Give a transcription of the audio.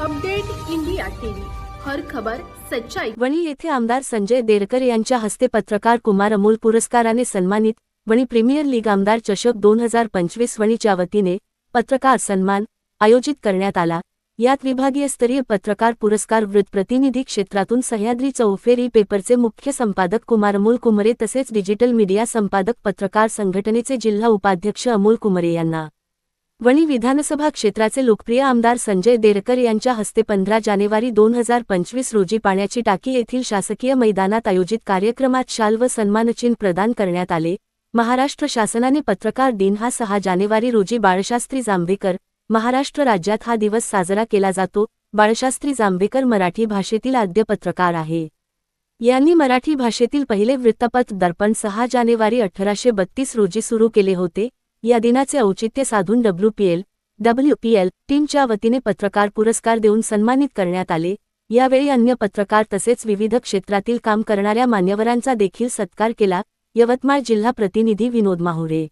Update India TV. हर खबर सच्चाई. वणी येथे आमदार संजय देरकर यांच्या हस्ते पत्रकार कुमार अमोल पुरस्काराने सन्मानित वणी प्रीमियर लीग आमदार चषक दोन हजार पंचवीस वणीच्या वतीने पत्रकार सन्मान आयोजित करण्यात आला. यात विभागीय स्तरीय पत्रकार पुरस्कार वृत्तप्रतिनिधी क्षेत्रातून सह्याद्री चौफेरी पेपरचे मुख्य संपादक कुमार अमोल कुमरे तसेच डिजिटल मीडिया संपादक पत्रकार संघटनेचे जिल्हा उपाध्यक्ष अमोल कुमरे यांना वणी विधानसभा क्षेत्राचे लोकप्रिय आमदार संजय देरकर यांच्या हस्ते पंधरा जानेवारी दोन हजार पंचवीस रोजी पाण्याची टाकी येथील शासकीय मैदानात आयोजित कार्यक्रमात शाल व सन्मानचिन्ह प्रदान करण्यात आले. महाराष्ट्र शासनाने पत्रकार दिन हा सहा जानेवारी रोजी बाळशास्त्री जांभेकर महाराष्ट्र राज्यात हा दिवस साजरा केला जातो. बाळशास्त्री जांभेकर मराठी भाषेतील आद्य पत्रकार आहे. यांनी मराठी भाषेतील पहिले वृत्तपत्र दर्पण सहा जानेवारी अठराशे बत्तीस रोजी सुरू केले होते. या दिनाचे औचित्य साधून डब्ल्यूपीएल डब्ल्यूपीएल टीमच्या वतीने पत्रकार पुरस्कार देऊन सन्मानित करण्यात आले. यावेळी अन्य पत्रकार तसेच विविध क्षेत्रातील काम करणाऱ्या मान्यवरांचा देखील सत्कार केला. यवतमाळ जिल्हा प्रतिनिधी विनोद माहुरे.